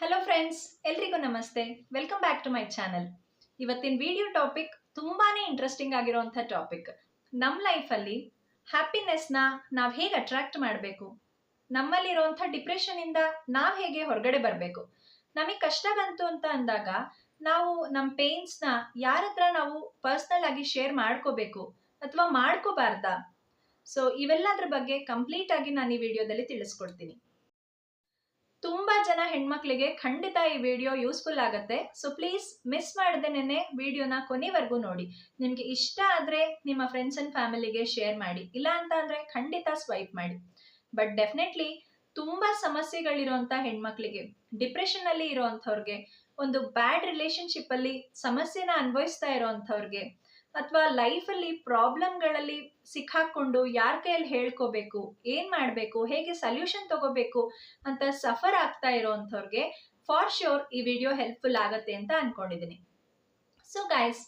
Hello friends ಎಲ್ರಿಗೂ ನಮಸ್ತೆ. Welcome back to my channel ಇವತ್ತಿನ ವಿಡಿಯೋ ಟಾಪಿಕ್ ತುಂಬಾನೇ ಇಂಟ್ರೆಸ್ಟಿಂಗ್ ಆಗಿರುವಂಥ ಟಾಪಿಕ್ ನಮ್ಮ ಲೈಫಲ್ಲಿ ಹ್ಯಾಪಿನೆಸ್ನ ನಾವು ಹೇಗೆ ಅಟ್ರಾಕ್ಟ್ ಮಾಡಬೇಕು? ನಮ್ಮಲ್ಲಿರುವಂಥ ಡಿಪ್ರೆಷನಿಂದ ನಾವು ಹೇಗೆ ಹೊರಗಡೆ ಬರಬೇಕು? ನಮಗೆ ಕಷ್ಟ ಬಂತು ಅಂತ ಅಂದಾಗ ನಾವು ನಮ್ಮ ಪೇನ್ಸ್ನ ಯಾರ ಹತ್ರ ನಾವು ಪರ್ಸ್ನಲ್ ಆಗಿ ಶೇರ್ ಮಾಡ್ಕೋಬೇಕು ಅಥವಾ ಮಾಡ್ಕೋಬಾರ್ದಾ? ಸೊ ಇವೆಲ್ಲದ್ರ ಬಗ್ಗೆ ಕಂಪ್ಲೀಟ್ ಆಗಿ ನಾನು ಈ ವಿಡಿಯೋದಲ್ಲಿ ತಿಳಿಸ್ಕೊಡ್ತೀನಿ. ಜನ ಹೆಣ್ಮಕ್ಳಿಗೆ ಖಂಡಿತ ಈ ವಿಡಿಯೋ ಯೂಸ್ಫುಲ್ ಆಗುತ್ತೆ. ಸೊ ಪ್ಲೀಸ್ ಮಿಸ್ ಮಾಡದೇನೆ ವಿಡಿಯೋನ ಕೊನೆವರೆಗೂ ನೋಡಿ. ನಿಮಗೆ ಇಷ್ಟ ಆದ್ರೆ ನಿಮ್ಮ ಫ್ರೆಂಡ್ಸ್ ಅಂಡ್ ಫ್ಯಾಮಿಲಿಗೆ ಶೇರ್ ಮಾಡಿ. ಇಲ್ಲ ಅಂತ ಅಂದ್ರೆ ಖಂಡಿತ ಸ್ವೈಪ್ ಮಾಡಿ. ಬಟ್ ಡೆಫಿನೆಟ್ಲಿ ತುಂಬಾ ಸಮಸ್ಯೆಗಳಿರುವಂಥ ಹೆಣ್ಮಕ್ಳಿಗೆ ಡಿಪ್ರೆಷನ್ ಅಲ್ಲಿ ಇರೋವಂಥವ್ರಿಗೆ ಒಂದು ಬ್ಯಾಡ್ ರಿಲೇಶನ್ಶಿಪ್ ಅಲ್ಲಿ ಸಮಸ್ಯೆನ ಅನುಭವಿಸ್ತಾ ಇರೋವಂಥವ್ರಿಗೆ ಅಥವಾ ಲೈಫಲ್ಲಿ ಪ್ರಾಬ್ಲಮ್ಗಳಲ್ಲಿ ಸಿಕ್ಕಾಕೊಂಡು ಯಾರ ಕೈಯಲ್ಲಿ ಹೇಳ್ಕೋಬೇಕು, ಏನು ಮಾಡಬೇಕು, ಹೇಗೆ ಸೊಲ್ಯೂಷನ್ ತಗೋಬೇಕು ಅಂತ ಸಫರ್ ಆಗ್ತಾ ಇರೋವಂಥವ್ರಿಗೆ ಫಾರ್ ಶ್ಯೂರ್ ಈ ವಿಡಿಯೋ ಹೆಲ್ಪ್ಫುಲ್ ಆಗತ್ತೆ ಅಂತ ಅನ್ಕೊಂಡಿದ್ದೀನಿ ಸೊ ಗೈಸ್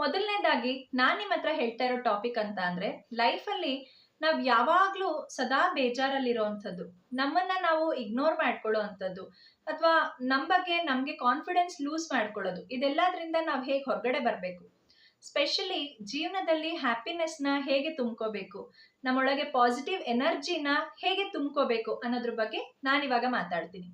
ಮೊದಲನೇದಾಗಿ ನಾನು ನಿಮ್ಮ ಹತ್ರ ಹೇಳ್ತಾ ಇರೋ ಟಾಪಿಕ್ ಅಂತ ಅಂದರೆ ಲೈಫಲ್ಲಿ ನಾವು ಯಾವಾಗಲೂ ಸದಾ ಬೇಜಾರಲ್ಲಿರೋವಂಥದ್ದು ನಮ್ಮನ್ನ ನಾವು ಇಗ್ನೋರ್ ಮಾಡ್ಕೊಳ್ಳೋ ಅಂಥದ್ದು, ಅಥವಾ ನಮ್ಮ ಬಗ್ಗೆ ನಮಗೆ ಕಾನ್ಫಿಡೆನ್ಸ್ ಲೂಸ್ ಮಾಡ್ಕೊಳ್ಳೋದು, ಇದೆಲ್ಲದರಿಂದ ನಾವು ಹೇಗೆ ಹೊರಗಡೆ ಬರಬೇಕು? ಸ್ಪೆಷಲಿ ಜೀವನದಲ್ಲಿ ಹ್ಯಾಪಿನೆಸ್ನ ಹೇಗೆ ತುಂಬ್ಕೋಬೇಕು? ನಮ್ಮೊಳಗೆ ಪಾಸಿಟಿವ್ ಎನರ್ಜಿನ ಹೇಗೆ ತುಂಬ್ಕೋಬೇಕು ಅನ್ನೋದ್ರ ಬಗ್ಗೆ ನಾನಿವಾಗ ಮಾತಾಡ್ತೀನಿ.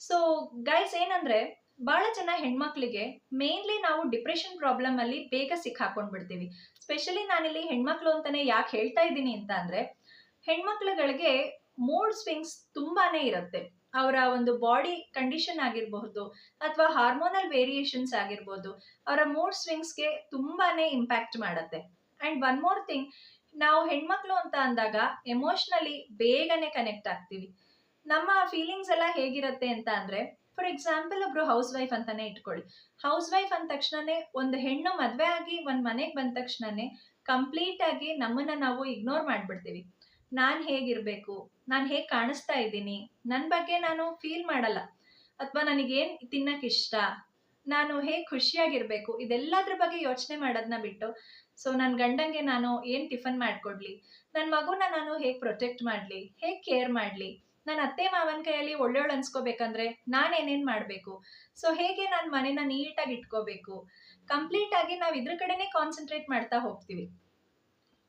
ಸೊ ಗೈಸ್ ಏನಂದ್ರೆ ಬಹಳ ಜನ ಹೆಣ್ಮಕ್ಳಿಗೆ ಮೇನ್ಲಿ ನಾವು ಡಿಪ್ರೆಷನ್ ಪ್ರಾಬ್ಲಮ್ ಅಲ್ಲಿ ಬೇಗ ಸಿಕ್ಕಾಕೊಂಡ್ಬಿಡ್ತೀವಿ. ಸ್ಪೆಷಲಿ ನಾನಿಲ್ಲಿ ಹೆಣ್ಮಕ್ಳು ಅಂತಾನೆ ಯಾಕೆ ಹೇಳ್ತಾ ಇದ್ದೀನಿ ಅಂತ ಅಂದ್ರೆ, ಹೆಣ್ಮಕ್ಳುಗಳಿಗೆ ಮೂಡ್ ಸ್ವಿಂಗ್ಸ್ ತುಂಬಾನೇ ಇರುತ್ತೆ. ಅವರ ಒಂದು ಬಾಡಿ ಕಂಡೀಷನ್ ಆಗಿರಬಹುದು ಅಥವಾ ಹಾರ್ಮೋನಲ್ ವೇರಿಯೇಷನ್ಸ್ ಆಗಿರ್ಬೋದು ಅವರ ಮೂಡ್ ಸ್ವಿಂಗ್ಸ್ಗೆ ತುಂಬಾನೇ ಇಂಪ್ಯಾಕ್ಟ್ ಮಾಡುತ್ತೆ. ಅಂಡ್ ಒನ್ ಮೋರ್ ಥಿಂಗ್ ನಾವು ಹೆಣ್ಮಕ್ಳು ಅಂತ ಅಂದಾಗ ಎಮೋಷ್ನಲಿ ಬೇಗನೆ ಕನೆಕ್ಟ್ ಆಗ್ತೀವಿ. ನಮ್ಮ ಫೀಲಿಂಗ್ಸ್ ಎಲ್ಲ ಹೇಗಿರುತ್ತೆ ಅಂತ ಅಂದ್ರೆ ಫಾರ್ ಎಕ್ಸಾಂಪಲ್ ಒಬ್ರು ಹೌಸ್ ವೈಫ್ ಅಂತಾನೆ ಇಟ್ಕೊಳ್ಳಿ. ಹೌಸ್ ವೈಫ್ ಅಂದ ತಕ್ಷಣನೇ ಒಂದು ಹೆಣ್ಣು ಮದ್ವೆ ಆಗಿ ಒಂದ್ ಮನೆಗೆ ಬಂದ ತಕ್ಷಣನೇ ಕಂಪ್ಲೀಟ್ ಆಗಿ ನಮ್ಮನ್ನ ನಾವು ಇಗ್ನೋರ್ ಮಾಡ್ಬಿಡ್ತೀವಿ. ನಾನ್ ಹೇಗಿರ್ಬೇಕು? ನಾನು ಹೇಗೆ ಕಾಣಿಸ್ತಾ ಇದ್ದೀನಿ? ನನ್ನ ಬಗ್ಗೆ ನಾನು ಫೀಲ್ ಮಾಡಲ್ಲ. ಅಥವಾ ನನಗೇನ್ ತಿನ್ನಕ್ ಇಷ್ಟ? ನಾನು ಹೇಗೆ ಖುಷಿಯಾಗಿರ್ಬೇಕು? ಇದೆಲ್ಲದ್ರ ಬಗ್ಗೆ ಯೋಚನೆ ಮಾಡೋದನ್ನ ಬಿಟ್ಟು ಸೊ ನನ್ನ ಗಂಡಂಗೆ ನಾನು ಏನು ಟಿಫನ್ ಮಾಡಿಕೊಡ್ಲಿ? ನನ್ನ ಮಗುನ ನಾನು ಹೇಗೆ ಪ್ರೊಟೆಕ್ಟ್ ಮಾಡಲಿ? ಹೇಗೆ ಕೇರ್ ಮಾಡಲಿ? ನನ್ನ ಅತ್ತೆ ಮಾವನ ಕೈಯಲ್ಲಿ ಒಳ್ಳೆಯವಳು ಅನ್ಸ್ಕೋಬೇಕಂದ್ರೆ ನಾನು ಏನೇನು ಮಾಡಬೇಕು? ಸೊ ಹೇಗೆ ನಾನು ಮನೇನ ನೀಟಾಗಿ ಇಟ್ಕೋಬೇಕು? ಕಂಪ್ಲೀಟ್ ಆಗಿ ನಾವು ಇದ್ರ ಕಡೆನೇ ಕಾನ್ಸಂಟ್ರೇಟ್ ಮಾಡ್ತಾ ಹೋಗ್ತೀವಿ.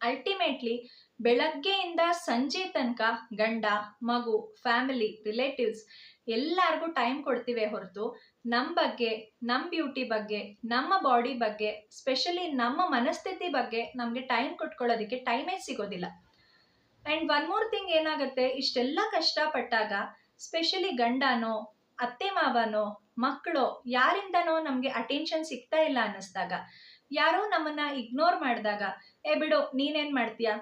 ಅಲ್ಟಿಮೇಟ್ಲಿ ಬೆಳಗ್ಗೆಯಿಂದ ಸಂಜೆ ತನಕ ಗಂಡ, ಮಗು ಫ್ಯಾಮಿಲಿ ರಿಲೇಟಿವ್ಸ್ ಎಲ್ಲರಿಗೂ ಟೈಮ್ ಕೊಡ್ತೀವಿ ಹೊರತು ನಮ್ಮ ಬಗ್ಗೆ ನಮ್ಮ ಬ್ಯೂಟಿ ಬಗ್ಗೆ, ನಮ್ಮ ಬಾಡಿ ಬಗ್ಗೆ ಸ್ಪೆಷಲಿ ನಮ್ಮ ಮನಸ್ಥಿತಿ ಬಗ್ಗೆ ನಮಗೆ ಟೈಮ್ ಕೊಟ್ಕೊಳ್ಳೋದಕ್ಕೆ ಟೈಮೇ ಸಿಗೋದಿಲ್ಲ. ಆ್ಯಂಡ್ ಒನ್ ಮೋರ್ ಥಿಂಗ್ ಏನಾಗುತ್ತೆ, ಇಷ್ಟೆಲ್ಲ ಕಷ್ಟಪಟ್ಟಾಗ ಸ್ಪೆಷಲಿ ಗಂಡನೋ, ಅತ್ತೆ ಮಾವನೋ, ಮಕ್ಕಳು ಯಾರಿಂದನೋ ನಮಗೆ ಅಟೆನ್ಷನ್ ಸಿಗ್ತಾ ಇಲ್ಲ ಅನ್ನಿಸ್ದಾಗ, ಯಾರೋ ನಮ್ಮನ್ನ ಇಗ್ನೋರ್ ಮಾಡಿದಾಗ, ಏ ಬಿಡು, ನೀನೇನು ಮಾಡ್ತೀಯಾ?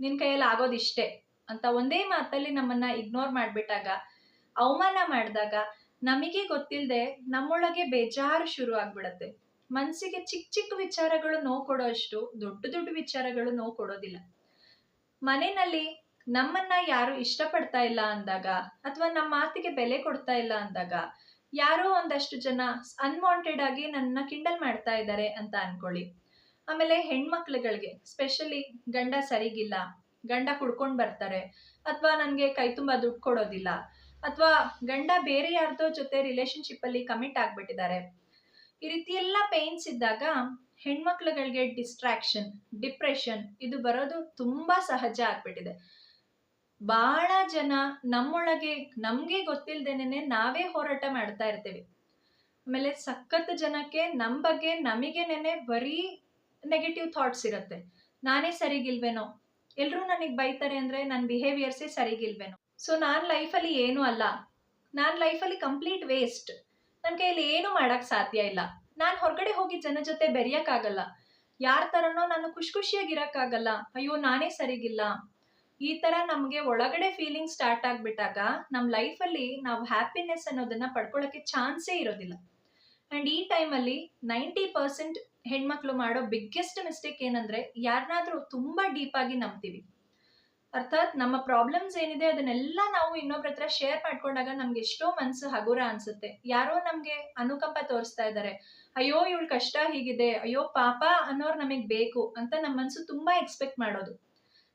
ನಿನ್ನ ಕೈಯಲ್ಲಿ ಆಗೋದಿಷ್ಟೇ ಅಂತ ಒಂದೇ ಮಾತಲ್ಲಿ ನಮ್ಮನ್ನ ಇಗ್ನೋರ್ ಮಾಡಿಬಿಟ್ಟಾಗ, ಅವಮಾನ ಮಾಡಿದಾಗ ನಮಗೆ ಗೊತ್ತಿಲ್ಲದೆ ನಮ್ಮೊಳಗೆ ಬೇಜಾರು ಶುರು ಆಗ್ಬಿಡತ್ತೆ. ಮನಸ್ಸಿಗೆ ಚಿಕ್ಕ ಚಿಕ್ಕ ವಿಚಾರಗಳು ನೋವು ಕೊಡೋಷ್ಟು ದೊಡ್ಡ ದೊಡ್ಡ ವಿಚಾರಗಳು ನೋವು ಕೊಡೋದಿಲ್ಲ. ಮನೆಯಲ್ಲಿ ನಮ್ಮನ್ನ ಯಾರು ಇಷ್ಟಪಡ್ತಾ ಇಲ್ಲ ಅಂದಾಗ ಅಥವಾ ನಮ್ಮ ಮಾತಿಗೆ ಬೆಲೆ ಕೊಡ್ತಾ ಇಲ್ಲ ಅಂದಾಗ ಯಾರೋ ಒಂದಷ್ಟು ಜನ ಅನ್ವಾಂಟೆಡ್ ಆಗಿ ನನ್ನ ಕಿಂಡಲ್ ಮಾಡ್ತಾ ಇದ್ದಾರೆ ಅಂತ ಅನ್ಕೊಳ್ಳಿ. ಆಮೇಲೆ ಹೆಣ್ಮಕ್ಳುಗಳಿಗೆ ಸ್ಪೆಷಲಿ ಗಂಡ ಸರಿಗಿಲ್ಲ, ಗಂಡ ಕುಡ್ಕೊಂಡು ಬರ್ತಾರೆ, ಅಥವಾ ನನಗೆ ಕೈ ತುಂಬ ದುಡ್ಡು ಕೊಡೋದಿಲ್ಲ, ಅಥವಾ ಗಂಡ ಬೇರೆ ಯಾರ್ದೋ ಜೊತೆ ರಿಲೇಶನ್ಶಿಪ್ಪಲ್ಲಿ ಕಮಿಟ್ ಆಗಿಬಿಟ್ಟಿದ್ದಾರೆ. ಈ ರೀತಿ ಎಲ್ಲ ಪೇನ್ಸ್ ಇದ್ದಾಗ ಹೆಣ್ಮಕ್ಳುಗಳಿಗೆ ಡಿಸ್ಟ್ರಾಕ್ಷನ್ ಡಿಪ್ರೆಷನ್ ಇದು ಬರೋದು ತುಂಬಾ ಸಹಜ ಆಗ್ಬಿಟ್ಟಿದೆ. ಬಹಳ ಜನ ನಮ್ಮೊಳಗೆ, ನಮಗೆ ಗೊತ್ತಿಲ್ದೇನೆ ನಾವೇ ಹೋರಾಟ ಮಾಡ್ತಾ ಇರ್ತೀವಿ. ಆಮೇಲೆ ಸಖತ್ ಜನಕ್ಕೆ ನಮ್ಮ ಬಗ್ಗೆ ನಮಗೇನೆ ಬರೀ ನೆಗೆಟಿವ್ ಥಾಟ್ಸ್ ಇರುತ್ತೆ. ನಾನೇ ಸರಿಗಿಲ್ವೇನೋ? ಎಲ್ಲರೂ ನನಗೆ ಬೈತಾರೆ ಅಂದರೆ ನನ್ನ ಬಿಹೇವಿಯರ್ಸೇ ಸರಿಗಿಲ್ವೇನೋ? ಸೊ ನಾನು ಲೈಫಲ್ಲಿ ಏನೂ ಅಲ್ಲ. ನಾನು ಲೈಫಲ್ಲಿ ಕಂಪ್ಲೀಟ್ ವೇಸ್ಟ್ ನನ್ನ ಕೈಯಲ್ಲಿ ಏನೂ ಮಾಡೋಕ್ಕೆ ಸಾಧ್ಯ ಇಲ್ಲ. ನಾನು ಹೊರಗಡೆ ಹೋಗಿ ಜನ ಜೊತೆ ಬೆರೆಯೋಕ್ಕಾಗಲ್ಲ. ಯಾರ ಥರನೋ ನಾನು ಖುಷಿ ಖುಷಿಯಾಗಿರೋಕ್ಕಾಗಲ್ಲ ಅಯ್ಯೋ, ನಾನೇ ಸರಿಗಿಲ್ಲ. ಈ ಥರ ನಮಗೆ ಒಳಗಡೆ ಫೀಲಿಂಗ್ ಸ್ಟಾರ್ಟ್ ಆಗಿಬಿಟ್ಟಾಗ ನಮ್ಮ ಲೈಫಲ್ಲಿ ನಾವು ಹ್ಯಾಪಿನೆಸ್ ಅನ್ನೋದನ್ನ ಪಡ್ಕೊಳ್ಳೋಕ್ಕೆ ಚಾನ್ಸೇ ಇರೋದಿಲ್ಲ. ಆ್ಯಂಡ್ ಈ ಟೈಮಲ್ಲಿ ನೈಂಟಿ ಪರ್ಸೆಂಟ್ ಹೆಣ್ಮಕ್ಳು ಮಾಡೋ ಬಿಗ್ಗೆಸ್ಟ್ ಮಿಸ್ಟೇಕ್ ಏನಂದ್ರೆ ಯಾರನ್ನಾದ್ರೂ ತುಂಬಾ ಡೀಪ್ ಆಗಿ ನಂಬ್ತೀವಿ. ಅರ್ಥಾತ್ ನಮ್ಮ ಪ್ರಾಬ್ಲಮ್ಸ್ ಏನಿದೆ ಅದನ್ನೆಲ್ಲ ನಾವು ಇನ್ನೊಬ್ರ ಹತ್ರ ಶೇರ್ ಮಾಡ್ಕೊಂಡಾಗ ನಮ್ಗೆ ಎಷ್ಟೋ ಮನ್ಸು ಹಗುರ ಅನ್ಸುತ್ತೆ. ಯಾರೋ ನಮ್ಗೆ ಅನುಕಂಪ ತೋರಿಸ್ತಾ ಇದ್ದಾರೆ ಅಯ್ಯೋ ಇವಳು ಕಷ್ಟ ಹೀಗಿದೆ, ಅಯ್ಯೋ ಪಾಪ ಅನ್ನೋರು ನಮಗೆ ಬೇಕು ಅಂತ ನಮ್ಮ ಮನ್ಸು ತುಂಬಾ ಎಕ್ಸ್ಪೆಕ್ಟ್ ಮಾಡೋದು.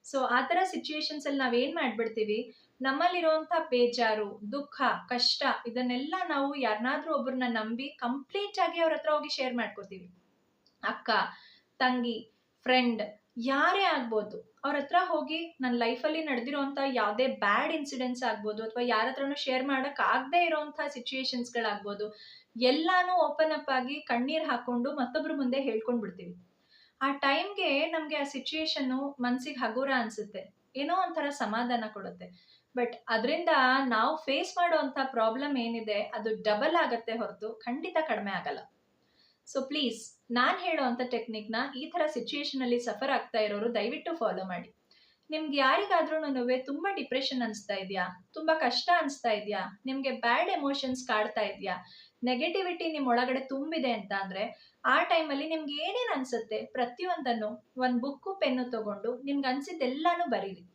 ಸೊ ಆ ಥರ ಸಿಚುವೇಶನ್ಸ್ ಅಲ್ಲಿ ನಾವೇನ್ ಮಾಡ್ಬಿಡ್ತೀವಿ? ನಮ್ಮಲ್ಲಿರುವಂತ ಬೇಜಾರು, ದುಃಖ, ಕಷ್ಟ ಇದನ್ನೆಲ್ಲ ನಾವು ಯಾರನ್ನಾದ್ರೂ ಒಬ್ಬರನ್ನ ನಂಬಿ ಕಂಪ್ಲೀಟ್ ಆಗಿ ಅವ್ರ ಹತ್ರ ಹೋಗಿ ಶೇರ್ ಮಾಡ್ಕೋತೀವಿ. ಅಕ್ಕ, ತಂಗಿ ಫ್ರೆಂಡ್ ಯಾರೇ ಆಗ್ಬೋದು, ಅವ್ರ ಹತ್ರ ಹೋಗಿ ನನ್ನ ಲೈಫಲ್ಲಿ ನಡೆದಿರೋಂಥ ಯಾವುದೇ ಬ್ಯಾಡ್ ಇನ್ಸಿಡೆಂಟ್ಸ್ ಆಗ್ಬೋದು ಅಥವಾ ಯಾರ ಹತ್ರನೂ ಶೇರ್ ಮಾಡಕ್ ಆಗದೆ ಇರೋಂಥ ಸಿಚುಯೇಷನ್ಸ್ಗಳಾಗ್ಬೋದು ಎಲ್ಲಾನು ಓಪನ್ ಅಪ್ ಆಗಿ ಕಣ್ಣೀರು ಹಾಕೊಂಡು ಮತ್ತೊಬ್ರ ಮುಂದೆ ಹೇಳ್ಕೊಂಡು ಬಿಡ್ತೀವಿ. ಆ ಟೈಮ್ಗೆ ನಮಗೆ ಆ ಸಿಚುಯೇಷನ್ನು ಮನ್ಸಿಗೆ ಹಗುರ ಅನಿಸುತ್ತೆ. ಏನೋ ಒಂಥರ ಸಮಾಧಾನ ಕೊಡುತ್ತೆ. ಬಟ್ ಅದರಿಂದ ನಾವು ಫೇಸ್ ಮಾಡುವಂತ ಪ್ರಾಬ್ಲಮ್ ಏನಿದೆ, ಅದು ಡಬಲ್ ಆಗುತ್ತೆ ಹೊರತು ಖಂಡಿತ ಕಡಿಮೆ ಆಗಲ್ಲ. ಸೊ ಪ್ಲೀಸ್ ನಾನು ಹೇಳೋವಂಥ ಟೆಕ್ನಿಕ್ನ ಈ ಥರ ಸಿಚುಯೇಷನ್ ಅಲ್ಲಿ ಸಫರ್ ಆಗ್ತಾ ಇರೋರು ದಯವಿಟ್ಟು ಫಾಲೋ ಮಾಡಿ. ನಿಮ್ಗೆ ಯಾರಿಗಾದ್ರೂ ತುಂಬಾ ಡಿಪ್ರೆಷನ್ ಅನಿಸ್ತಾ ಇದೆಯಾ? ತುಂಬಾ ಕಷ್ಟ ಅನಿಸ್ತಾ ಇದೆಯಾ? ನಿಮಗೆ ಬ್ಯಾಡ್ ಎಮೋಷನ್ಸ್ ಕಾಡ್ತಾ ಇದೆಯಾ? ನೆಗೆಟಿವಿಟಿ ನಿಮ್ಮ ಒಳಗಡೆ ತುಂಬಿದೆ ಅಂತ ಅಂದರೆ, ಆ ಟೈಮಲ್ಲಿ ನಿಮ್ಗೆ ಏನೇನ್ ಅನಿಸುತ್ತೆ? ಪ್ರತಿಯೊಂದನ್ನು ಒಂದು ಬುಕ್ಕು ಪೆನ್ನು ತಗೊಂಡು ನಿಮ್ಗೆ ಅನ್ಸಿದ್ದೆಲ್ಲಾನು ಬರೀರಿ.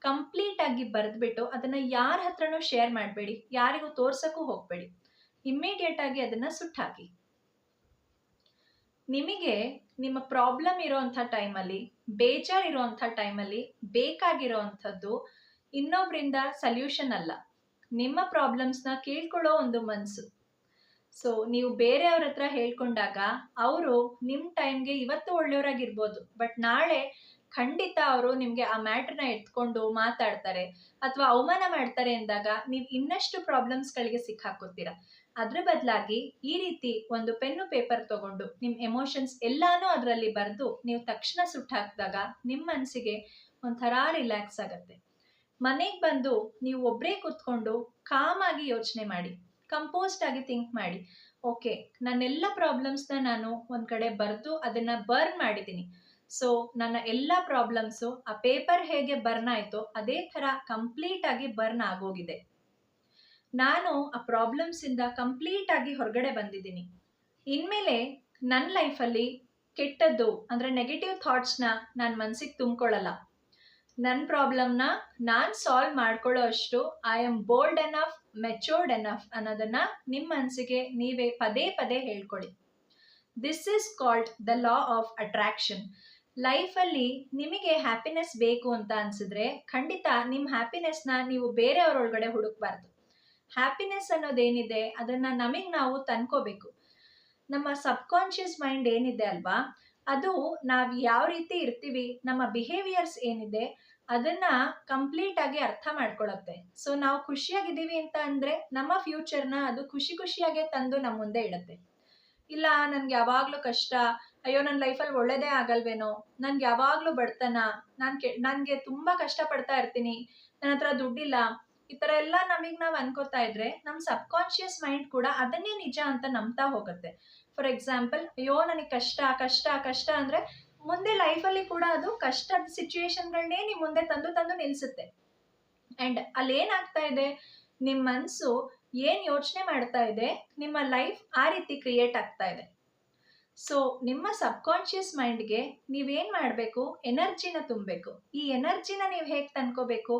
ಕಂಪ್ಲೀಟ್ ಆಗಿ ಬರೆದ್ಬಿಟ್ಟು ಅದನ್ನ ಯಾರ ಹತ್ರನೂ ಶೇರ್ ಮಾಡಬೇಡಿ. ಯಾರಿಗೂ ತೋರ್ಸೋಕ್ಕೂ ಹೋಗಬೇಡಿ. ಇಮ್ಮಿಡಿಯೇಟ್ ಆಗಿ ಅದನ್ನ ಸುಟ್ಟಾಕಿ. ನಿಮಗೆ ನಿಮ್ಮ ಪ್ರಾಬ್ಲಮ್ ಇರೋಂಥ ಟೈಮಲ್ಲಿ ಬೇಜಾರ್ ಟೈಮ್ ಟೈಮಲ್ಲಿ ಬೇಕಾಗಿರೋವಂಥದ್ದು ಇನ್ನೊಬ್ರಿಂದ ಸಲ್ಯೂಷನ್ ಅಲ್ಲ. ನಿಮ್ಮ ಪ್ರಾಬ್ಲಮ್ಸ್ನ ಕೇಳ್ಕೊಳ್ಳೋ ಒಂದು ಮನಸ್ಸು ಸೊ ನೀವು ಬೇರೆಯವ್ರ ಹತ್ರ ಹೇಳ್ಕೊಂಡಾಗ ಅವರು ನಿಮ್ಮ ಟೈಮ್ಗೆ ಇವತ್ತು ಒಳ್ಳೆಯವರಾಗಿರ್ಬೋದು ಬಟ್ ನಾಳೆ ಖಂಡಿತ ಅವರು ನಿಮಗೆ ಆ ಮ್ಯಾಟ್ರನ್ನ ಎತ್ಕೊಂಡು ಮಾತಾಡ್ತಾರೆ, ಅಥವಾ ಅವಮಾನ ಮಾಡ್ತಾರೆ ಎಂದಾಗ ನೀವು ಇನ್ನಷ್ಟು ಪ್ರಾಬ್ಲಮ್ಸ್ಗಳಿಗೆ ಸಿಕ್ಕಾಕೋತೀರಾ ಅದ್ರ ಬದಲಾಗಿ ಈ ರೀತಿ ಒಂದು ಪೆನ್ನು ಪೇಪರ್ ತಗೊಂಡು ನಿಮ್ಮ ಎಮೋಷನ್ಸ್ ಎಲ್ಲಾನು ಅದರಲ್ಲಿ ಬರೆದು ನೀವು ತಕ್ಷಣ ಸುಟ್ಟಾಕಿದಾಗ ನಿಮ್ಮ ಮನಸ್ಸಿಗೆ ಒಂಥರ ರಿಲ್ಯಾಕ್ಸ್ ಆಗುತ್ತೆ. ಮನೆಗೆ ಬಂದು ನೀವು ಒಬ್ಬರೇ ಕೂತ್ಕೊಂಡು ಕಾಮಾಗಿ ಯೋಚನೆ ಮಾಡಿ ಕಂಪೋಸ್ಟ್ ಆಗಿ ಥಿಂಕ್ ಮಾಡಿ, ಓಕೆ, ನನ್ನೆಲ್ಲ ಪ್ರಾಬ್ಲಮ್ಸ್ನ ನಾನು ಒಂದು ಕಡೆ ಬರೆದು ಅದನ್ನ ಬರ್ನ್ ಮಾಡಿದ್ದೀನಿ ಸೊ, ನನ್ನ ಎಲ್ಲ ಪ್ರಾಬ್ಲಮ್ಸು ಆ ಪೇಪರ್ ಹೇಗೆ ಬರ್ನ್ ಆಯಿತೋ ಅದೇ ತರ ಕಂಪ್ಲೀಟ್ ಆಗಿ ಬರ್ನ್ ಆಗೋಗಿದೆ. ನಾನು ಆ ಪ್ರಾಬ್ಲಮ್ಸ್ ಇಂದ ಕಂಪ್ಲೀಟ್ ಆಗಿ ಹೊರಗಡೆ ಬಂದಿದ್ದೀನಿ. ಇನ್ಮೇಲೆ ನನ್ನ ಲೈಫಲ್ಲಿ ಕೆಟ್ಟದ್ದು, ಅಂದ್ರೆ ನೆಗೆಟಿವ್ ಥಾಟ್ಸ್ನ ನಾನು ಮನ್ಸಿಗೆ ತುಂಬ್ಕೊಳ್ಳಲ್ಲ. ನನ್ನ ಪ್ರಾಬ್ಲಮ್ನ ನಾನು ಸಾಲ್ವ್ ಮಾಡ್ಕೊಳ್ಳೋ ಅಷ್ಟು I am bold enough matured enough ಅನ್ನೋದನ್ನ ನಿಮ್ಮ ಮನಸ್ಸಿಗೆ ನೀವೇ ಪದೇ ಪದೇ ಹೇಳ್ಕೊಳ್ಳಿ this is called the law of attraction ಲೈಫಲ್ಲಿ ನಿಮಗೆ ಹ್ಯಾಪಿನೆಸ್ ಬೇಕು ಅಂತ ಅನ್ಸಿದ್ರೆ ಖಂಡಿತ ನಿಮ್ಮ ಹ್ಯಾಪಿನೆಸ್ನ ನೀವು ಬೇರೆಯವ್ರೊಳಗಡೆ ಹುಡುಕ್ಬಾರ್ದು. ಹ್ಯಾಪಿನೆಸ್ ಅನ್ನೋದೇನಿದೆ ಅದನ್ನ ನಮಗೆ ನಾವು ತಂದ್ಕೋಬೇಕು. ನಮ್ಮ ಸಬ್ಕಾನ್ಷಿಯಸ್ ಮೈಂಡ್ ಏನಿದೆ ಅಲ್ವಾ, ಅದು ನಾವು ಯಾವ ರೀತಿ ಇರ್ತೀವಿ, ನಮ್ಮ ಬಿಹೇವಿಯರ್ಸ್ ಏನಿದೆ, ಅದನ್ನ ಕಂಪ್ಲೀಟ್ ಆಗಿ ಅರ್ಥ ಮಾಡ್ಕೊಳತ್ತೆ. ಸೊ ನಾವು ಖುಷಿಯಾಗಿದ್ದೀವಿ ಅಂತ ಅಂದ್ರೆ ನಮ್ಮ ಫ್ಯೂಚರ್ನ ಅದು ಖುಷಿ ಖುಷಿಯಾಗೆ ತಂದು ನಮ್ಮ ಮುಂದೆ ಇಡತ್ತೆ. ಇಲ್ಲ, ನನ್ಗೆ ಯಾವಾಗ್ಲೂ ಕಷ್ಟ, ಅಯ್ಯೋ ನನ್ನ ಲೈಫಲ್ಲಿ ಒಳ್ಳೇದೇ ಆಗಲ್ವೇನೋ, ನನ್ಗೆ ಯಾವಾಗ್ಲೂ ಬಡತನ, ನಾನ್ ಕೆ, ನನ್ಗೆ ತುಂಬಾ ಕಷ್ಟ ಪಡ್ತಾ ಇರ್ತೀನಿ ನನ್ನ ಹತ್ರ ದುಡ್ಡಿಲ್ಲ ಈ ತರ ಎಲ್ಲ ನಮಗ್ ನಾವ್ ಅನ್ಕೋತಾ ಇದ್ರೆ ನಮ್ ಸಬ್ ಕಾನ್ಶಿಯಸ್ ಮೈಂಡ್ ಕೂಡ ಅದನ್ನೇ ನಿಜ ಅಂತ ನಂಬ್ತಾ ಹೋಗುತ್ತೆ. ಫಾರ್ ಎಕ್ಸಾಂಪಲ್, ಅಯ್ಯೋ ನನಗೆ ಕಷ್ಟ ಕಷ್ಟ ಕಷ್ಟ ಅಂದ್ರೆ ಮುಂದೆ ಲೈಫಲ್ಲಿ ಕೂಡ ಅದು ಕಷ್ಟದ ಸಿಚುಯೇಷನ್ಗಳನ್ನೇ ನಿಮ್ ಮುಂದೆ ತಂದು ತಂದು ನಿಲ್ಸುತ್ತೆ. ಅಂಡ್ ಅಲ್ಲಿ ಏನಾಗ್ತಾ ಇದೆ? ನಿಮ್ ಮನ್ಸು ಏನ್ ಯೋಚನೆ ಮಾಡ್ತಾ ಇದೆ? ನಿಮ್ಮ ಲೈಫ್ ಆ ರೀತಿ ಕ್ರಿಯೇಟ್ ಆಗ್ತಾ ಇದೆ. ಸೊ ನಿಮ್ಮ ಸಬ್ ಕಾನ್ಶಿಯಸ್ ಮೈಂಡ್ಗೆ ನೀವೇನ್ ಮಾಡಬೇಕು? ಎನರ್ಜಿನ ತುಂಬಬೇಕು. ಈ ಎನರ್ಜಿನ ನೀವು ಹೇಗೆ ತಂದ್ಕೋಬೇಕು?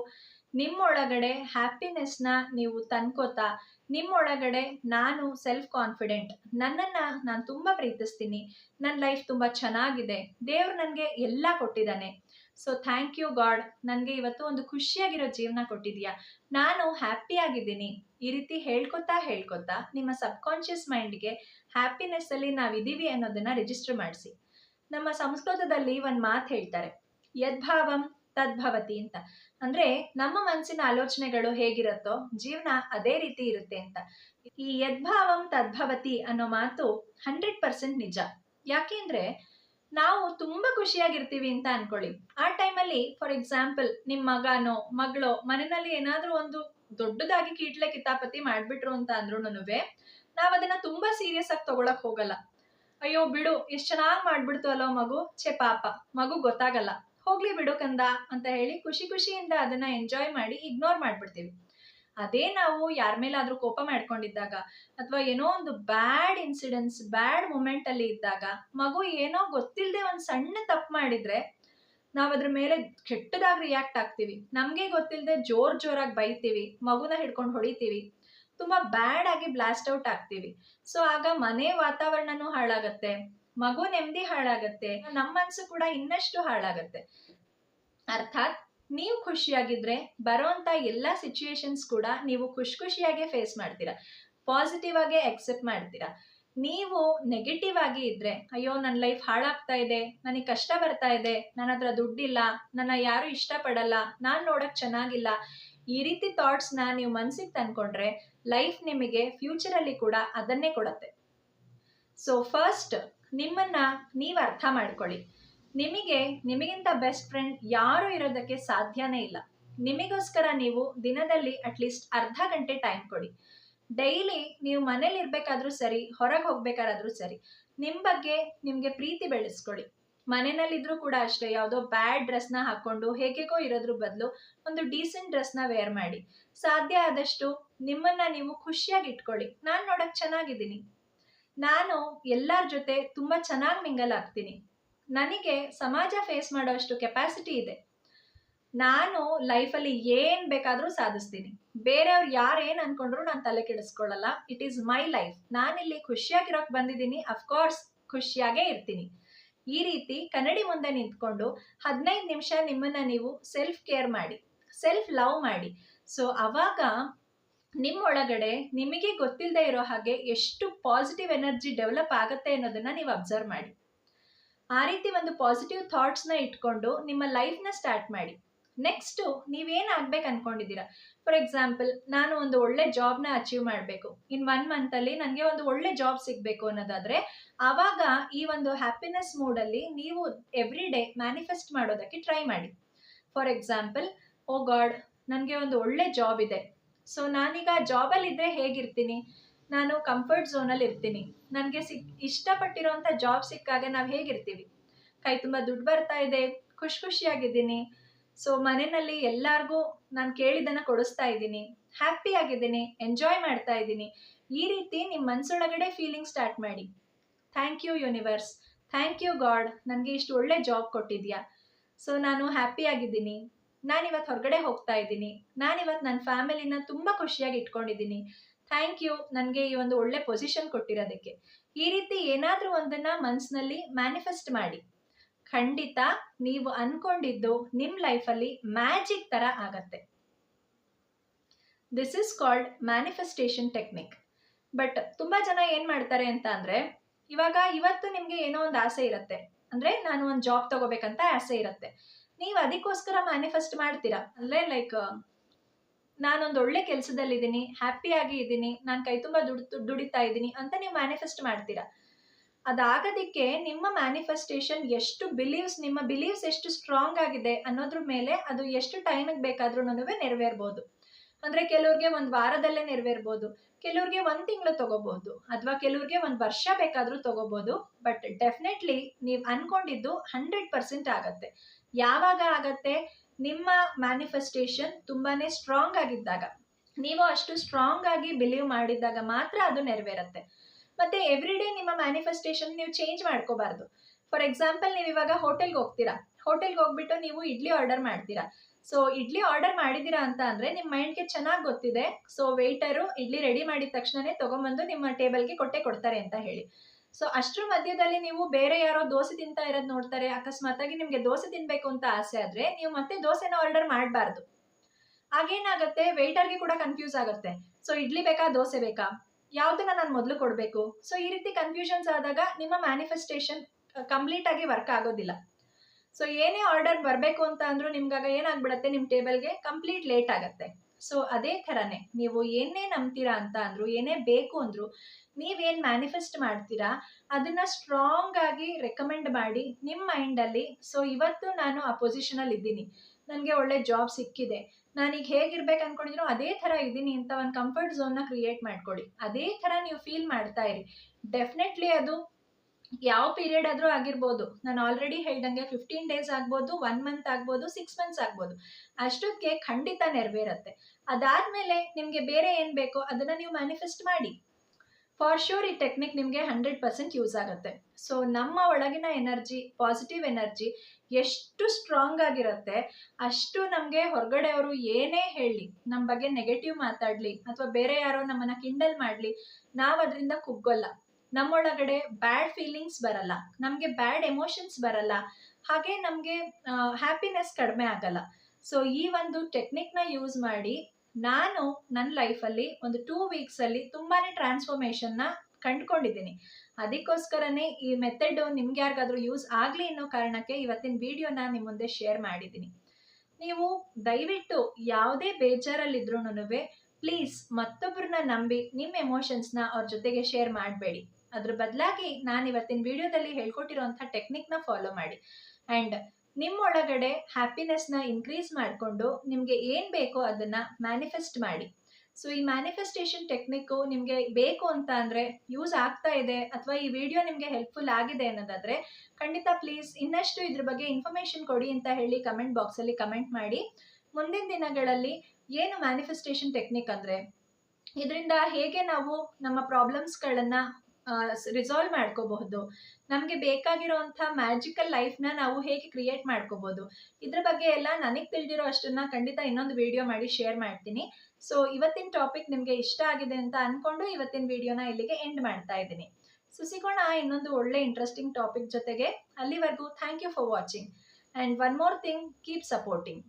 ನಿಮ್ಮೊಳಗಡೆ ಹ್ಯಾಪಿನೆಸ್ನ ನೀವು ತಂದ್ಕೋತಾ, ನಿಮ್ಮೊಳಗಡೆ ನಾನು ಸೆಲ್ಫ್ ಕಾನ್ಫಿಡೆಂಟ್ ನನ್ನನ್ನ ನಾನು ತುಂಬಾ ಪ್ರೀತಿಸ್ತೀನಿ. ನನ್ನ ಲೈಫ್ ತುಂಬಾ ಚೆನ್ನಾಗಿದೆ. ದೇವ್ರು ನನಗೆ ಎಲ್ಲ ಕೊಟ್ಟಿದ್ದಾನೆ. ಸೊ ಥ್ಯಾಂಕ್ ಯು ಗಾಡ್ ನನಗೆ ಇವತ್ತು ಒಂದು ಖುಷಿಯಾಗಿರೋ ಜೀವನ ಕೊಟ್ಟಿದ್ಯಾ ನಾನು ಹ್ಯಾಪಿಯಾಗಿದ್ದೀನಿ ಈ ರೀತಿ ಹೇಳ್ಕೊತಾ ಹೇಳ್ಕೊತಾ ನಿಮ್ಮ ಸಬ್ಕಾನ್ಷಿಯಸ್ ಮೈಂಡ್ಗೆ ಹ್ಯಾಪಿನೆಸ್ಸಲ್ಲಿ ನಾವಿದೀವಿ ಅನ್ನೋದನ್ನ ರಿಜಿಸ್ಟರ್ ಮಾಡಿಸಿ. ನಮ್ಮ ಸಂಸ್ಕೃತದಲ್ಲಿ ಒಂದು ಮಾತು ಹೇಳ್ತಾರೆ. ಯದ್ಭಾವಂ ತದ್ಭವತಿ ಅಂತ. ಅಂದ್ರೆ ನಮ್ಮ ಮನಸ್ಸಿನ ಆಲೋಚನೆಗಳು ಹೇಗಿರುತ್ತೋ ಜೀವನ ಅದೇ ರೀತಿ ಇರುತ್ತೆ ಅಂತ. ಈ ಯದ್ಭಾವಂ ತದ್ಭವತಿ ಅನ್ನೋ ಮಾತು ಹಂಡ್ರೆಡ್ ಪರ್ಸೆಂಟ್ ನಿಜ. ಯಾಕೆಂದ್ರೆ ನಾವು ತುಂಬಾ ಖುಷಿಯಾಗಿರ್ತೀವಿ ಅಂತ ಅನ್ಕೊಳ್ಳಿ. ಆ ಟೈಮಲ್ಲಿ ಫಾರ್ ಎಕ್ಸಾಂಪಲ್ ನಿಮ್ ಮಗನೋ, ಮಗಳೋ ಮನೆಯಲ್ಲಿ ಏನಾದ್ರೂ ಒಂದು ದೊಡ್ಡದಾಗಿ ಕೀಟ್ಲೆ ಕಿತಾಪತಿ ಮಾಡ್ಬಿಟ್ರು ಅಂತ ಅಂದ್ರೂ ನಾವ್ ಅದನ್ನ ತುಂಬಾ ಸೀರಿಯಸ್ ಆಗಿ ತಗೊಳಕ್ ಹೋಗಲ್ಲ. ಅಯ್ಯೋ ಬಿಡು, ಎಷ್ಟ್ ಚೆನ್ನಾಗ್ ಮಾಡ್ಬಿಡ್ತು ಅಲ್ಲೋ ಮಗು? ಛೆ ಪಾಪ, ಮಗು ಗೊತ್ತಾಗಲ್ಲ. ಹೋಗ್ಲಿ ಬಿಡು ಕಂದ ಅಂತ ಹೇಳಿ ಖುಷಿ ಖುಷಿಯಿಂದ ಅದನ್ನ ಎಂಜಾಯ್ ಮಾಡಿ ಇಗ್ನೋರ್ ಮಾಡ್ಬಿಡ್ತೀವಿ. ಅದೇ ನಾವು ಯಾರ ಮೇಲಾದ್ರೂ ಕೋಪ ಮಾಡ್ಕೊಂಡಿದ್ದಾಗ ಅಥವಾ ಏನೋ ಒಂದು ಬ್ಯಾಡ್ ಇನ್ಸಿಡೆನ್ಸ್ ಬ್ಯಾಡ್ ಮೂಮೆಂಟ್ ಅಲ್ಲಿ ಇದ್ದಾಗ ಮಗು ಏನೋ ಗೊತ್ತಿಲ್ಲದೆ ಒಂದ್ ಸಣ್ಣ ತಪ್ಪು ಮಾಡಿದ್ರೆ ನಾವ್ ಅದ್ರ ಮೇಲೆ ಕೆಟ್ಟದಾಗಿ ರಿಯಾಕ್ಟ್ ಆಗ್ತೀವಿ. ನಮ್ಗೆ ಗೊತ್ತಿಲ್ಲದೆ ಜೋರ್ ಜೋರಾಗಿ ಬೈತೀವಿ, ಮಗುನ ಹಿಡ್ಕೊಂಡು ಹೊಡಿತೀವಿ, ತುಂಬಾ ಬ್ಯಾಡ್ ಆಗಿ ಬ್ಲಾಸ್ಟ್ ಔಟ್ ಆಗ್ತೀವಿ. ಸೊ ಆಗ ಮನೆ ವಾತಾವರಣನೂ ಹಾಳಾಗತ್ತೆ. ಮಗು ನೆಮ್ಮದಿ ಹಾಳಾಗತ್ತೆ, ನಮ್ಮ ಮನ್ಸು ಕೂಡ ಇನ್ನಷ್ಟು ಹಾಳಾಗತ್ತೆ. ಅರ್ಥಾತ್ ನೀವು ಖುಷಿಯಾಗಿದ್ರೆ ಬರೋಂತ ಎಲ್ಲ ಸಿಚುವೇಶನ್ಸ್ ಕೂಡ ನೀವು ಖುಷಿ ಖುಷಿಯಾಗೆ ಫೇಸ್ ಮಾಡ್ತೀರಾ. ಪಾಸಿಟಿವ್ ಆಗಿ ಅಕ್ಸೆಪ್ಟ್ ಮಾಡ್ತೀರಾ. ನೀವು ನೆಗೆಟಿವ್ ಆಗಿ ಇದ್ರೆ, ಅಯ್ಯೋ ನನ್ನ ಲೈಫ್ ಹಾಳಾಗ್ತಾ ಇದೆ, ನನಗೆ ಕಷ್ಟ ಬರ್ತಾ ಇದೆ ನನ್ನ ಹತ್ರ ದುಡ್ಡಿಲ್ಲ, ನನ್ನ ಯಾರು ಇಷ್ಟಪಡಲ್ಲ, ನಾನು ನೋಡಕ್ ಚೆನ್ನಾಗಿಲ್ಲ. ಈ ರೀತಿ ಥಾಟ್ಸ್ನ ನೀವು ಮನ್ಸಿಗೆ ತಂದ್ಕೊಂಡ್ರೆ ಲೈಫ್ ನಿಮಗೆ ಫ್ಯೂಚರಲ್ಲಿ ಕೂಡ ಅದನ್ನೇ ಕೊಡತ್ತೆ. ಸೊ ಫಸ್ಟ್ ನಿಮ್ಮನ್ನ ನೀವು ಅರ್ಥ ಮಾಡ್ಕೊಳ್ಳಿ. ನಿಮಗೆ, ನಿಮಗಿಂತ ಬೆಸ್ಟ್ ಫ್ರೆಂಡ್ ಯಾರು ಇರೋದಕ್ಕೆ ಸಾಧ್ಯನೇ ಇಲ್ಲ. ನಿಮಗೋಸ್ಕರ ನೀವು ದಿನದಲ್ಲಿ ಅಟ್ಲೀಸ್ಟ್ ಅರ್ಧ ಗಂಟೆ ಟೈಮ್ ಕೊಡಿ. ಡೈಲಿ ನೀವು ಮನೇಲಿ ಇರ್ಬೇಕಾದ್ರೂ ಸರಿ, ಹೊರಗೆ ಹೋಗ್ಬೇಕಾದ್ರೂ ಸರಿ ನಿಮ್ಮ ಬಗ್ಗೆ ನಿಮಗೆ ಪ್ರೀತಿ ಬೆಳೆಸ್ಕೊಳ್ಳಿ. ಮನೆಯಲ್ಲಿದ್ರೂ ಕೂಡ ಅಷ್ಟೇ, ಯಾವುದೋ ಬ್ಯಾಡ್ ಡ್ರೆಸ್ನ ಹಾಕೊಂಡು ಹೇಗೆಗೋ ಇರೋದ್ರ ಬದಲು ಒಂದು ಡೀಸೆಂಟ್ ಡ್ರೆಸ್ನ ವೇರ್ ಮಾಡಿ. ಸಾಧ್ಯ ಆದಷ್ಟು ನಿಮ್ಮನ್ನ ನೀವು ಖುಷಿಯಾಗಿ ಇಟ್ಕೊಳ್ಳಿ. ನಾನು ನೋಡಕ್ ಚೆನ್ನಾಗಿದ್ದೀನಿ. ನಾನು ಎಲ್ಲರ ಜೊತೆ ತುಂಬ ಚೆನ್ನಾಗಿ ಮಿಂಗಲ್ ಆಗ್ತೀನಿ. ನನಗೆ ಸಮಾಜ ಫೇಸ್ ಮಾಡೋಷ್ಟು ಕೆಪಾಸಿಟಿ ಇದೆ. ನಾನು ಲೈಫಲ್ಲಿ ಏನು ಬೇಕಾದರೂ ಸಾಧಿಸ್ತೀನಿ. ಬೇರೆಯವ್ರು ಯಾರು ಏನು ಅನ್ಕೊಂಡ್ರು ನಾನು ತಲೆ ಕೆಡಿಸ್ಕೊಳ್ಳಲ್ಲ. ಇಟ್ ಈಸ್ ಮೈ ಲೈಫ್ ನಾನಿಲ್ಲಿ ಖುಷಿಯಾಗಿರೋಕೆ ಬಂದಿದ್ದೀನಿ. ಅಫ್ಕೋರ್ಸ್ ಖುಷಿಯಾಗೇ ಇರ್ತೀನಿ. ಈ ರೀತಿ ಕನ್ನಡಿ ಮುಂದೆ ನಿಂತ್ಕೊಂಡು ಹದಿನೈದು ನಿಮಿಷ ನಿಮ್ಮನ್ನ ನೀವು ಸೆಲ್ಫ್ ಕೇರ್ ಮಾಡಿ ಸೆಲ್ಫ್ ಲವ್ ಮಾಡಿ. ಸೊ ಅವಾಗ ನಿಮ್ಮೊಳಗಡೆ ನಿಮಗೆ ಗೊತ್ತಿಲ್ಲದೆ ಇರೋ ಹಾಗೆ ಎಷ್ಟು ಪಾಸಿಟಿವ್ ಎನರ್ಜಿ ಡೆವಲಪ್ ಆಗುತ್ತೆ ಅನ್ನೋದನ್ನ ನೀವು ಅಬ್ಸರ್ವ್ ಮಾಡಿ. ಆ ರೀತಿ ಒಂದು ಪಾಸಿಟಿವ್ ಥಾಟ್ಸ್ನ ಇಟ್ಕೊಂಡು ನಿಮ್ಮ ಲೈಫ್ನ ಸ್ಟಾರ್ಟ್ ಮಾಡಿ. ನೆಕ್ಸ್ಟು ನೀವೇನು ಆಗ್ಬೇಕು ಅನ್ಕೊಂಡಿದ್ದೀರಾ? ಫಾರ್ ಎಕ್ಸಾಂಪಲ್ ನಾನು ಒಂದು ಒಳ್ಳೆ ಜಾಬ್ನ ಅಚೀವ್ ಮಾಡಬೇಕು. ಇನ್ ಒನ್ ಮಂತಲ್ಲಿ ನನಗೆ ಒಂದು ಒಳ್ಳೆ ಜಾಬ್ ಸಿಗಬೇಕು ಅನ್ನೋದಾದ್ರೆ, ಆವಾಗ ಈ ಒಂದು ಹ್ಯಾಪಿನೆಸ್ ಮೂಡಲ್ಲಿ ನೀವು ಎವ್ರಿ ಡೇ ಮ್ಯಾನಿಫೆಸ್ಟ್ ಮಾಡೋದಕ್ಕೆ ಟ್ರೈ ಮಾಡಿ. ಫಾರ್ ಎಕ್ಸಾಂಪಲ್ ಓ ಗಾಡ್ ನನಗೆ ಒಂದು ಒಳ್ಳೆ ಜಾಬ್ ಇದೆ. ಸೊ ನಾನೀಗ ಜಾಬಲ್ಲಿ ಇದ್ದರೆ ಹೇಗಿರ್ತೀನಿ? ನಾನು ಕಂಫರ್ಟ್ ಝೋನಲ್ಲಿ ಇರ್ತೀನಿ ನನಗೆ ಸಿಕ್ ಇಷ್ಟಪಟ್ಟಿರೋಂಥ ಜಾಬ್ ಸಿಕ್ಕಾಗ ನಾವು ಹೇಗಿರ್ತೀವಿ? ಕೈ ತುಂಬ ದುಡ್ಡು ಬರ್ತಾ ಇದೆ, ಖುಷಿ ಖುಷಿಯಾಗಿದ್ದೀನಿ. ಸೊ ಮನೆಯಲ್ಲಿ ಎಲ್ಲರಿಗೂ ನಾನು ಕೇಳಿದ್ದನ್ನು ಕೊಡಿಸ್ತಾ ಇದ್ದೀನಿ. ಹ್ಯಾಪಿ ಆಗಿದ್ದೀನಿ ಎಂಜಾಯ್ ಮಾಡ್ತಾ ಇದ್ದೀನಿ. ಈ ರೀತಿ ನಿಮ್ಮ ಮನಸ್ಸೊಳಗಡೆ ಫೀಲಿಂಗ್ ಸ್ಟಾರ್ಟ್ ಮಾಡಿ. Thank you universe thank you God ನನಗೆ ಇಷ್ಟು ಒಳ್ಳೆ ಜಾಬ್ ಕೊಟ್ಟಿದ್ಯಾ? ಸೊ ನಾನು ಹ್ಯಾಪಿ ಆಗಿದ್ದೀನಿ. ನಾನಿವತ್ತು ಹೊರಗಡೆ ಹೋಗ್ತಾ ಇದ್ದೀನಿ. ನಾನಿವತ್ತು ನನ್ನ ಫ್ಯಾಮಿಲಿನ ತುಂಬ ಖುಷಿಯಾಗಿ ಇಟ್ಕೊಂಡಿದ್ದೀನಿ. ಥ್ಯಾಂಕ್ ಯು ನನಗೆ ಈ ಒಂದು ಒಳ್ಳೆ ಪೊಸಿಷನ್ ಕೊಟ್ಟಿರೋದಕ್ಕೆ. ಈ ರೀತಿ ಏನಾದರೂ ಒಂದನ್ನ ಮನಸ್ಸಿನಲ್ಲಿ ಮ್ಯಾನಿಫೆಸ್ಟ್ ಮಾಡಿ. ಖಂಡಿತ ನೀವು ಅನ್ಕೊಂಡಿದ್ದು ನಿಮ್ಮ ಲೈಫಲ್ಲಿ ಮ್ಯಾಜಿಕ್ ಥರ ಆಗತ್ತೆ. This is called manifestation technique but ತುಂಬ ಜನ ಏನು ಮಾಡ್ತಾರೆ ಅಂತ ಅಂದರೆ, ಇವಾಗ ಇವತ್ತು ನಿಮಗೆ ಏನೋ ಒಂದು ಆಸೆ ಇರುತ್ತೆ. ಅಂದರೆ ನಾನು ಒಂದು ಜಾಬ್ ತಗೋಬೇಕಂತ ಆಸೆ ಇರುತ್ತೆ. ನೀವು ಅದಕ್ಕೋಸ್ಕರ ಮ್ಯಾನಿಫೆಸ್ಟ್ ಮಾಡ್ತೀರಾ? ಅಲ್ಲೇ ಲೈಕ್ ನಾನೊಂದು ಒಳ್ಳೆ ಕೆಲಸದಲ್ಲಿದ್ದೀನಿ ಹ್ಯಾಪಿಯಾಗಿ ಇದ್ದೀನಿ, ನಾನು ಕೈ ತುಂಬ ದುಡ್ ದುಡಿತಾ ಇದ್ದೀನಿ ಅಂತ ನೀವು ಮ್ಯಾನಿಫೆಸ್ಟ್ ಮಾಡ್ತೀರಾ? ಅದಾಗೋದಕ್ಕೆ ನಿಮ್ಮ ಮ್ಯಾನಿಫೆಸ್ಟೇಷನ್ ಎಷ್ಟು ಬಿಲೀವ್ಸ್ ನಿಮ್ಮ ಬಿಲೀವ್ಸ್ ಎಷ್ಟು ಸ್ಟ್ರಾಂಗ್ ಆಗಿದೆ ಅನ್ನೋದ್ರ ಮೇಲೆ ಅದು ಎಷ್ಟು ಟೈಮಿಗೆ ಬೇಕಾದ್ರೂ ನೆರವೇರ್ಬೋದು. ಅಂದರೆ ಕೆಲವ್ರಿಗೆ ಒಂದು ವಾರದಲ್ಲೇ ನೆರವೇರ್ಬೋದು, ಕೆಲವ್ರಿಗೆ ಒಂದು ತಿಂಗಳು ತಗೋಬಹುದು ಅಥವಾ ಕೆಲವ್ರಿಗೆ ಒಂದು ವರ್ಷ ಬೇಕಾದರೂ ತಗೋಬಹುದು ಬಟ್ ಡೆಫಿನೆಟ್ಲಿ ನೀವು ಅನ್ಕೊಂಡಿದ್ದು ಹಂಡ್ರೆಡ್ ಪರ್ಸೆಂಟ್ ಆಗತ್ತೆ. ಯಾವಾಗ ಆಗತ್ತೆ? ನಿಮ್ಮ ಮ್ಯಾನಿಫೆಸ್ಟೇಷನ್ ತುಂಬಾನೇ ಸ್ಟ್ರಾಂಗ್ ಆಗಿದ್ದಾಗ. ನೀವು ಅಷ್ಟು ಸ್ಟ್ರಾಂಗ್ ಆಗಿ ಬಿಲೀವ್ ಮಾಡಿದಾಗ ಮಾತ್ರ ಅದು ನೆರವೇರುತ್ತೆ. ಮತ್ತೆ ಎವ್ರಿ ಡೇ ನಿಮ್ಮ ಮ್ಯಾನಿಫೆಸ್ಟೇಷನ್ ನೀವು ಚೇಂಜ್ ಮಾಡ್ಕೋಬಾರ್ದು. ಫಾರ್ ಎಕ್ಸಾಂಪಲ್ ನೀವು ಇವಾಗ ಹೋಟೆಲ್ಗೆ ಹೋಗ್ತೀರಾ? ಹೋಟೆಲ್ಗೆ ಹೋಗ್ಬಿಟ್ಟು ನೀವು ಇಡ್ಲಿ ಆರ್ಡರ್ ಮಾಡ್ತೀರಾ? ಸೊ ಇಡ್ಲಿ ಆರ್ಡರ್ ಮಾಡಿದ್ದೀರಾ ಅಂತ ಅಂದರೆ ನಿಮ್ಮ ಮೈಂಡ್ಗೆ ಚೆನ್ನಾಗಿ ಗೊತ್ತಿದೆ. ಸೊ ವೆಯ್ಟರು ಇಡ್ಲಿ ರೆಡಿ ಮಾಡಿದ ತಕ್ಷಣನೇ ತೊಗೊಂಬಂದು ನಿಮ್ಮ ಟೇಬಲ್ಗೆ ಕೊಟ್ಟೆ ಕೊಡ್ತಾರೆ ಅಂತ ಹೇಳಿ. ಸೊ ಅಷ್ಟ್ರ ಮಧ್ಯದಲ್ಲಿ ನೀವು ಬೇರೆ ಯಾರೋ ದೋಸೆ ತಿಂತಾ ಇರೋದು ನೋಡ್ತಾರೆ ಅಕಸ್ಮಾತಾಗಿ ನಿಮಗೆ ದೋಸೆ ತಿನ್ಬೇಕು ಅಂತ ಆಸೆ ಆದರೆ, ನೀವು ಮತ್ತೆ ದೋಸೆನ ಆರ್ಡರ್ ಮಾಡಬಾರ್ದು. ಆಗೇನಾಗುತ್ತೆ ವೆಯ್ಟರ್ಗೆ ಕೂಡ ಕನ್ಫ್ಯೂಸ್ ಆಗುತ್ತೆ. ಸೊ ಇಡ್ಲಿ ಬೇಕಾ, ದೋಸೆ ಬೇಕಾ? ಯಾವುದನ್ನ ನಾನು ಮೊದಲು ಕೊಡಬೇಕು? ಸೊ ಈ ರೀತಿ ಕನ್ಫ್ಯೂಷನ್ಸ್ ಆದಾಗ ನಿಮ್ಮ ಮ್ಯಾನಿಫೆಸ್ಟೇಷನ್ ಕಂಪ್ಲೀಟ್ ಆಗಿ ವರ್ಕ್ ಆಗೋದಿಲ್ಲ. ಸೊ ಏನೇ ಆರ್ಡರ್ ಬರಬೇಕು ಅಂತ ಅಂದ್ರೂ ನಿಮ್ಗಾಗ ಏನಾಗ್ಬಿಡತ್ತೆ ನಿಮ್ಮ ಟೇಬಲ್ಗೆ ಕಂಪ್ಲೀಟ್ ಲೇಟ್ ಆಗುತ್ತೆ. ಸೊ ಅದೇ ಥರನೇ ನೀವು ಏನೇ ನಂಬ್ತೀರಾ ಅಂತ ಅಂದ್ರು, ಏನೇ ಬೇಕು ಅಂದ್ರು, ನೀವೇನು ಮ್ಯಾನಿಫೆಸ್ಟ್ ಮಾಡ್ತೀರಾ, ಅದನ್ನ ಸ್ಟ್ರಾಂಗ್ ಆಗಿ ರೆಕಮೆಂಡ್ ಮಾಡಿ ನಿಮ್ಮ ಮೈಂಡಲ್ಲಿ ಸೊ ಇವತ್ತು ನಾನು ಆ ಪೊಸಿಷನಲ್ಲಿ ಇದ್ದೀನಿ. ನನಗೆ ಒಳ್ಳೆ ಜಾಬ್ ಸಿಕ್ಕಿದೆ. ನಾನೀಗ ಹೇಗಿರ್ಬೇಕು ಅನ್ಕೊಂಡಿದ್ರು ಅದೇ ಥರ ಇದ್ದೀನಿ ಅಂತ ಒಂದು ಕಂಫರ್ಟ್ ಝೋನ್ನ ಕ್ರಿಯೇಟ್ ಮಾಡ್ಕೊಳ್ಳಿ. ಅದೇ ಥರ ನೀವು ಫೀಲ್ ಮಾಡ್ತಾ ಇರಿ. ಡೆಫಿನೆಟ್ಲಿ ಅದು ಯಾವ ಪೀರಿಯಡ್ ಆದರೂ ಆಗಿರ್ಬೋದು. ನಾನು ಆಲ್ರೆಡಿ ಹೇಳ್ದಂಗೆ ಫಿಫ್ಟೀನ್ ಡೇಸ್ ಆಗ್ಬೋದು ಒನ್ ಮಂತ್ ಆಗ್ಬೋದು ಸಿಕ್ಸ್ ಮಂತ್ಸ್ ಆಗ್ಬೋದು. ಅಷ್ಟಕ್ಕೆ ಖಂಡಿತ ನೆರವೇರತ್ತೆ. ಅದಾದಮೇಲೆ ನಿಮಗೆ ಬೇರೆ ಏನು ಬೇಕೋ ಅದನ್ನು ನೀವು ಮ್ಯಾನಿಫೆಸ್ಟ್ ಮಾಡಿ. ಫಾರ್ ಶೂರ್ ಈ ಟೆಕ್ನಿಕ್ ನಿಮಗೆ ಹಂಡ್ರೆಡ್ ಪರ್ಸೆಂಟ್ ಯೂಸ್ ಆಗುತ್ತೆ. ಸೊ ನಮ್ಮ ಒಳಗಿನ ಎನರ್ಜಿ ಪಾಸಿಟಿವ್ ಎನರ್ಜಿ ಎಷ್ಟು ಸ್ಟ್ರಾಂಗ್ ಆಗಿರುತ್ತೆ, ಅಷ್ಟು ನಮಗೆ ಹೊರಗಡೆಯವರು ಏನೇ ಹೇಳಲಿ ನಮ್ಮ ಬಗ್ಗೆ ನೆಗೆಟಿವ್ ಮಾತಾಡಲಿ, ಅಥವಾ ಬೇರೆ ಯಾರೋ ನಮ್ಮನ್ನು ಕಿಂಡಲ್ ಮಾಡಲಿ, ನಾವು ಅದರಿಂದ ಕುಗ್ಗೋಲ್ಲ. ನಮ್ಮೊಳಗಡೆ ಬ್ಯಾಡ್ ಫೀಲಿಂಗ್ಸ್ ಬರಲ್ಲ, ನಮಗೆ ಬ್ಯಾಡ್ ಎಮೋಷನ್ಸ್ ಬರಲ್ಲ, ಹಾಗೆ ನಮಗೆ ಹ್ಯಾಪಿನೆಸ್ ಕಡಿಮೆ ಆಗಲ್ಲ. ಸೊ ಈ ಒಂದು ಟೆಕ್ನಿಕ್ನ ಯೂಸ್ ಮಾಡಿ ನಾನು ನನ್ನ ಲೈಫಲ್ಲಿ ಒಂದು ಟೂ ವೀಕ್ಸಲ್ಲಿ ತುಂಬಾ ಟ್ರಾನ್ಸ್ಫಾರ್ಮೇಷನ್ನ ಕಂಡುಕೊಂಡಿದ್ದೀನಿ. ಅದಕ್ಕೋಸ್ಕರನೇ ಈ ಮೆಥಡ್ ನಿಮ್ಗೆ ಯಾರಿಗಾದ್ರೂ ಯೂಸ್ ಆಗಲಿ ಅನ್ನೋ ಕಾರಣಕ್ಕೆ ಇವತ್ತಿನ ವಿಡಿಯೋನ ನಿಮ್ಮ ಮುಂದೆ ಶೇರ್ ಮಾಡಿದ್ದೀನಿ. ನೀವು ದಯವಿಟ್ಟು ಯಾವುದೇ ಬೇಜಾರಲ್ಲಿದ್ರೂ ಪ್ಲೀಸ್ ಮತ್ತೊಬ್ಬರನ್ನ ನಂಬಿ ನಿಮ್ಮ ಎಮೋಷನ್ಸ್ನ ಅವ್ರ ಜೊತೆಗೆ ಶೇರ್ ಮಾಡಬೇಡಿ. ಅದ್ರ ಬದಲಾಗಿ ನಾನು ಇವತ್ತಿನ ವಿಡಿಯೋದಲ್ಲಿ ಹೇಳ್ಕೊಟ್ಟಿರೋಂಥ ಟೆಕ್ನಿಕ್ನ ಫಾಲೋ ಮಾಡಿ. ಆ್ಯಂಡ್ ನಿಮ್ಮೊಳಗಡೆ ಹ್ಯಾಪಿನೆಸ್ನ ಇನ್ಕ್ರೀಸ್ ಮಾಡಿಕೊಂಡು ನಿಮಗೆ ಏನು ಬೇಕೋ ಅದನ್ನು ಮ್ಯಾನಿಫೆಸ್ಟ್ ಮಾಡಿ. ಸೊ ಈ ಮ್ಯಾನಿಫೆಸ್ಟೇಷನ್ ಟೆಕ್ನಿಕ್ಕು ನಿಮಗೆ ಬೇಕು ಅಂತ ಅಂದರೆ ಯೂಸ್ ಆಗ್ತಾ ಇದೆ ಅಥವಾ ಈ ವಿಡಿಯೋ ನಿಮಗೆ ಹೆಲ್ಪ್ಫುಲ್ ಆಗಿದೆ ಅನ್ನೋದಾದರೆ ಖಂಡಿತ ಪ್ಲೀಸ್ ಇನ್ನಷ್ಟು ಇದ್ರ ಬಗ್ಗೆ ಇನ್ಫಾರ್ಮೇಷನ್ ಕೊಡಿ ಅಂತ ಹೇಳಿ ಕಮೆಂಟ್ ಬಾಕ್ಸಲ್ಲಿ ಕಮೆಂಟ್ ಮಾಡಿ. ಮುಂದಿನ ದಿನಗಳಲ್ಲಿ ಏನು ಮ್ಯಾನಿಫೆಸ್ಟೇಷನ್ ಟೆಕ್ನಿಕ್ ಅಂದರೆ, ಇದರಿಂದ ಹೇಗೆ ನಾವು ನಮ್ಮ ಪ್ರಾಬ್ಲಮ್ಸ್ಗಳನ್ನು ರಿಸಾಲ್ವ್ ಮಾಡ್ಕೋಬಹುದು. ನಮಗೆ ಬೇಕಾಗಿರೋಂಥ ಮ್ಯಾಜಿಕಲ್ ಲೈಫ್ನ ನಾವು ಹೇಗೆ ಕ್ರಿಯೇಟ್ ಮಾಡ್ಕೋಬಹುದು. ಇದ್ರ ಬಗ್ಗೆ ಎಲ್ಲ ನನಗೆ ತಿಳಿದಿರೋ ಅಷ್ಟನ್ನ ಖಂಡಿತ ಇನ್ನೊಂದು ವಿಡಿಯೋ ಮಾಡಿ ಶೇರ್ ಮಾಡ್ತೀನಿ. ಸೊ ಇವತ್ತಿನ ಟಾಪಿಕ್ ನಿಮಗೆ ಇಷ್ಟ ಆಗಿದೆ ಅಂತ ಅಂದ್ಕೊಂಡು ಇವತ್ತಿನ ವಿಡಿಯೋನ ಇಲ್ಲಿಗೆ ಎಂಡ್ ಮಾಡ್ತಾ ಇದ್ದೀನಿ. ಸೊ ಸಿಗೋಣ ಇನ್ನೊಂದು ಒಳ್ಳೆ ಇಂಟ್ರೆಸ್ಟಿಂಗ್ ಟಾಪಿಕ್ ಜೊತೆಗೆ. ಅಲ್ಲಿವರೆಗೂ thank you for watching and one more thing keep supporting